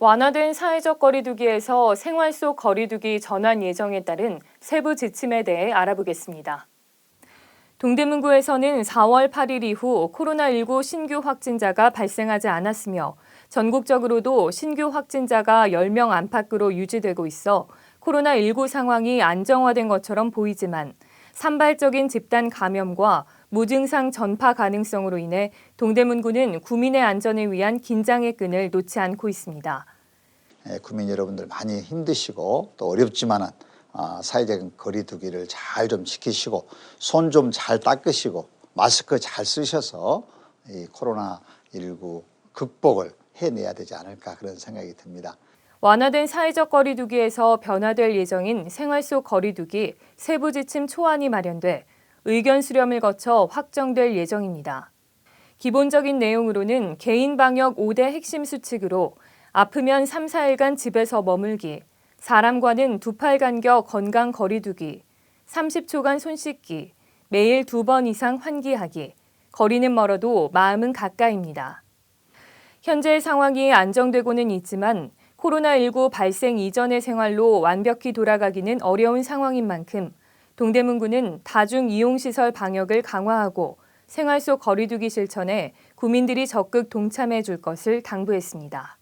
완화된 사회적 거리두기에서 생활 속 거리두기 전환 예정에 따른 세부 지침에 대해 알아보겠습니다. 동대문구에서는 4월 8일 이후 코로나19 신규 확진자가 발생하지 않았으며 전국적으로도 신규 확진자가 10명 안팎으로 유지되고 있어 코로나19 상황이 안정화된 것처럼 보이지만 산발적인 집단 감염과 무증상 전파 가능성으로 인해 동대문구는 구민의 안전을 위한 긴장의 끈을 놓지 않고 있습니다. 예, 국민 여러분들 많이 힘드시고 또 어렵지만은 아, 사회적인 거리두기를 잘 좀 지키시고 손 좀 잘 닦으시고 마스크 잘 쓰셔서 이 코로나 19 극복을 해내야 되지 않을까 그런 생각이 듭니다. 완화된 사회적 거리두기에서 변화될 예정인 생활 속 거리두기 세부 지침 초안이 마련돼 의견 수렴을 거쳐 확정될 예정입니다. 기본적인 내용으로는 개인 방역 5대 핵심 수칙으로 아프면 3, 4일간 집에서 머물기, 사람과는 두 팔 간격 건강 거리두기, 30초간 손 씻기, 매일 두 번 이상 환기하기, 거리는 멀어도 마음은 가까이입니다. 현재 상황이 안정되고는 있지만 코로나19 발생 이전의 생활로 완벽히 돌아가기는 어려운 상황인 만큼 동대문구는 다중 이용시설 방역을 강화하고 생활 속 거리두기 실천에 구민들이 적극 동참해 줄 것을 당부했습니다.